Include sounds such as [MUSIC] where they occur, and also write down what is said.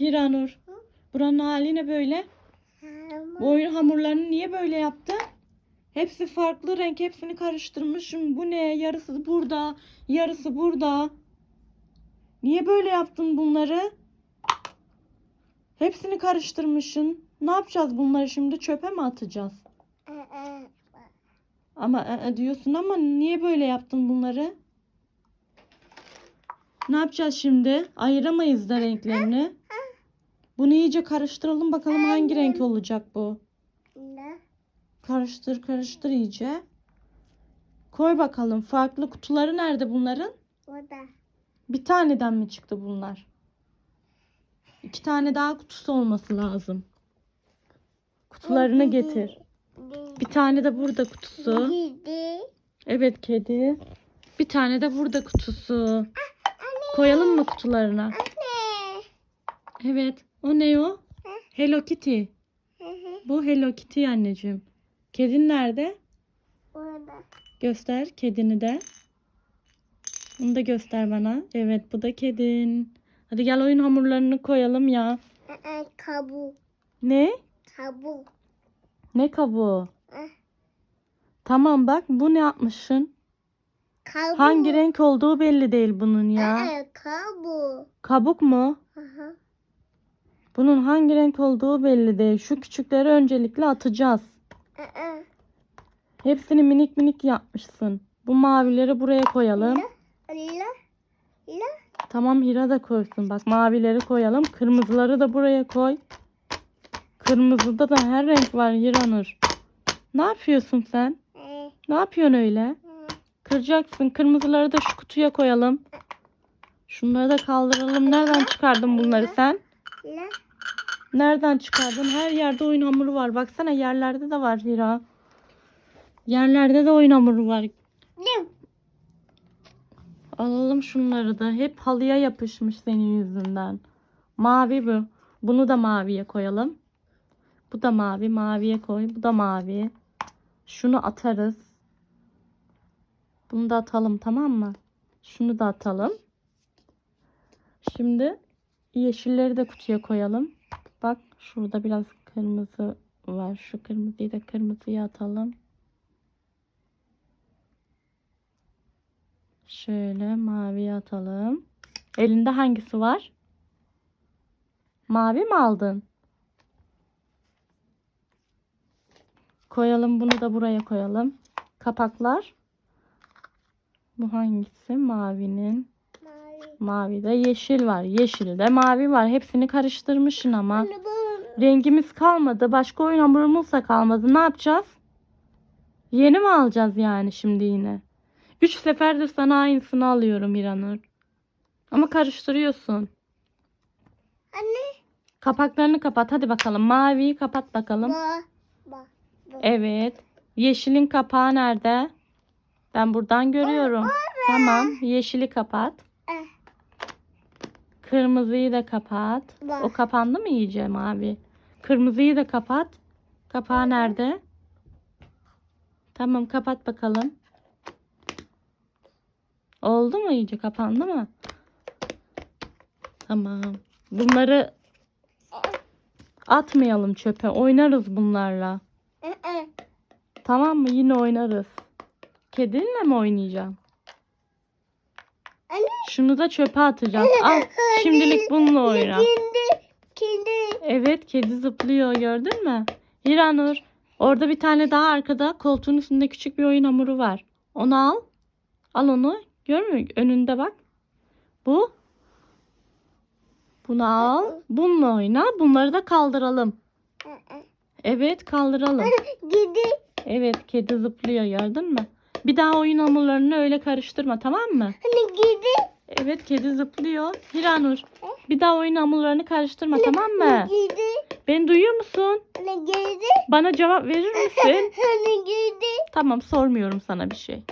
Hiranur. Buranın hali ne böyle? Bu oyun hamurlarını niye böyle yaptın? Hepsi farklı renk. Hepsini karıştırmışım. Bu ne? Yarısı burada. Yarısı burada. Niye böyle yaptın bunları? Hepsini karıştırmışsın. Ne yapacağız bunları şimdi? Çöpe mi atacağız? Ama e diyorsun ama niye böyle yaptın bunları? Ne yapacağız şimdi? Ayıramayız da renklerini. Bunu iyice karıştıralım bakalım hangi renk olacak bu. Ne? Karıştır karıştır iyice. Koy bakalım. Farklı kutuları nerede bunların? Burada. Bir taneden mi çıktı bunlar? İki tane daha kutusu olması lazım. Kutularını getir. Bir tane de burada kutusu. Gidi. Evet kedi. Bir tane de burada kutusu. Koyalım mı kutularına? Evet. O ne o? Hello Kitty. Hı hı. Bu Hello Kitty anneciğim. Kedin nerede? Burada. Göster kedini de. Bunu da göster bana. Evet bu da kedin. Hadi gel oyun hamurlarını koyalım ya. Aa, Kabu. Ne? Kabu. Ne kabuğu? Tamam bak bu ne yapmışsın? Kabu. Hangi renk olduğu belli değil bunun ya. Aa, kabu. Kabuk mu? Bunun hangi renk olduğu belli değil. Şu küçükleri öncelikle atacağız. Hepsini minik minik yapmışsın. Bu mavileri buraya koyalım. Tamam Hira da koysun. Bak mavileri koyalım. Kırmızıları da buraya koy. Kırmızıda da her renk var Hiranur. Ne yapıyorsun sen? Ee, Ne yapıyorsun öyle? Kıracaksın. Kırmızıları da şu kutuya koyalım. Şunları da kaldıralım. Nereden çıkardın bunları sen? La. Nereden çıkardın? Her yerde oyun hamuru var. Baksana yerlerde de var Hira. Yerlerde de oyun hamuru var. Ne? Alalım şunları da. Hep halıya yapışmış senin yüzünden. Mavi bu. Bunu da maviye koyalım. Bu da mavi. Maviye koy. Bu da mavi. Şunu atarız. Bunu da atalım tamam mı? Şunu da atalım. Şimdi yeşilleri de kutuya koyalım. Bak şurada biraz kırmızı var. Şu kırmızıyı da kırmızıya atalım. Şöyle maviye atalım. Elinde hangisi var? Mavi mi aldın? Koyalım bunu da buraya koyalım. Kapaklar. Bu hangisi? Mavinin. Mavi. Mavide yeşil var. Yeşilde mavi var. Hepsini karıştırmışsın ama. Anne bu. Rengimiz kalmadı. Başka oyun hamurumuz da kalmadı. Ne yapacağız? Yeni mi alacağız yani şimdi yine? Üç seferdir sana aynısını alıyorum İranur. Ama karıştırıyorsun. Anne. Kapaklarını kapat. Hadi bakalım. Maviyi kapat bakalım. Ba. Ba. Bu. Evet. Yeşilin kapağı nerede? Ben buradan görüyorum. Tamam. Yeşili kapat. Kırmızıyı da kapat. O kapandı mı iyice mavi? Kırmızıyı da kapat. Kapağı nerede? Tamam kapat bakalım. Oldu mu iyice kapandı mı? Tamam. Bunları atmayalım çöpe. Oynarız bunlarla. Tamam mı? Yine oynarız. Kedinle mi oynayacağım? Şunu da çöpe atacağız. [LAUGHS] Al. Şimdilik bununla oyna. Kendi. Kendi. Evet kedi zıplıyor gördün mü? Hiranur orada bir tane daha arkada koltuğun üstünde küçük bir oyun hamuru var. Onu al. Al onu. Görmüyor musun? Önünde bak. Bu. Bunu al. Bununla oyna. Bunları da kaldıralım. Evet kaldıralım. [LAUGHS] Gidi. Evet kedi zıplıyor gördün mü? Bir daha oyun hamurlarını öyle karıştırma tamam mı? Anne gidi. Evet kedi zıplıyor. Hiranur bir daha oyun hamurlarını karıştırma tamam mı? Gidi. Beni duyuyor musun? Anne gidi. Bana cevap verir misin? [LAUGHS] Anne gidi. Tamam sormuyorum sana bir şey.